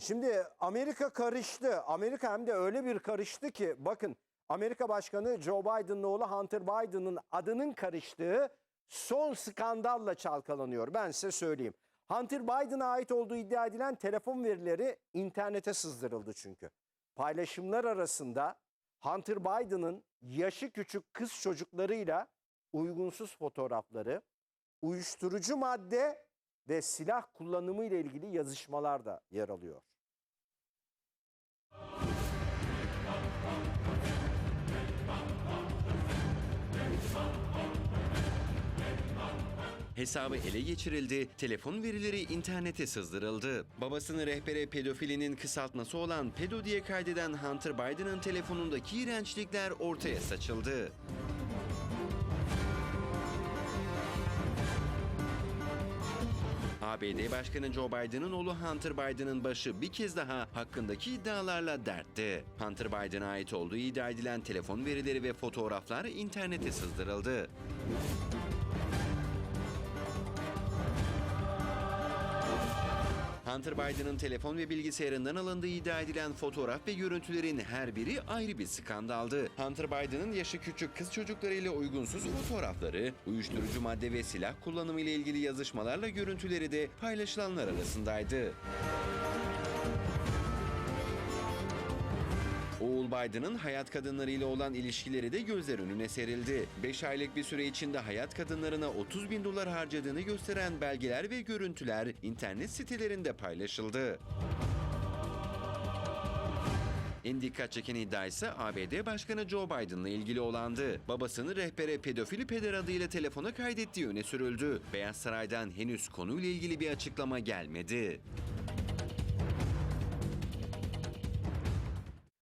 Şimdi Amerika karıştı. Amerika hem de öyle bir karıştı ki bakın Amerika Başkanı Joe Biden'ın oğlu Hunter Biden'ın adının karıştığı son skandalla çalkalanıyor. Ben size söyleyeyim. Hunter Biden'a ait olduğu iddia edilen telefon verileri internete sızdırıldı çünkü. Paylaşımlar arasında Hunter Biden'ın yaşı küçük kız çocuklarıyla uygunsuz fotoğrafları, uyuşturucu madde ve silah kullanımı ile ilgili yazışmalar da yer alıyor. Hesabı ele geçirildi, telefon verileri internete sızdırıldı. Babasını rehbere pedofilinin kısaltması olan pedo diye kaydeden Hunter Biden'ın telefonundaki iğrençlikler ortaya saçıldı. ABD Başkanı Joe Biden'ın oğlu Hunter Biden'ın başı bir kez daha hakkındaki iddialarla dertte. Hunter Biden'a ait olduğu iddia edilen telefon verileri ve fotoğraflar internete sızdırıldı. Hunter Biden'ın telefon ve bilgisayarından alındığı iddia edilen fotoğraf ve görüntülerin her biri ayrı bir skandaldı. Hunter Biden'ın yaşı küçük kız çocuklarıyla uygunsuz fotoğrafları, uyuşturucu madde ve silah kullanımı ile ilgili yazışmalarla görüntüleri de paylaşılanlar arasındaydı. Oğul Biden'ın hayat kadınlarıyla olan ilişkileri de gözler önüne serildi. 5 aylık bir süre içinde hayat kadınlarına 30 bin dolar harcadığını gösteren belgeler ve görüntüler internet sitelerinde paylaşıldı. En dikkat çeken iddia ise ABD Başkanı Joe Biden'la ilgili olandı. Babasını rehbere pedofili peder adıyla telefona kaydettiği öne sürüldü. Beyaz Saray'dan henüz konuyla ilgili bir açıklama gelmedi.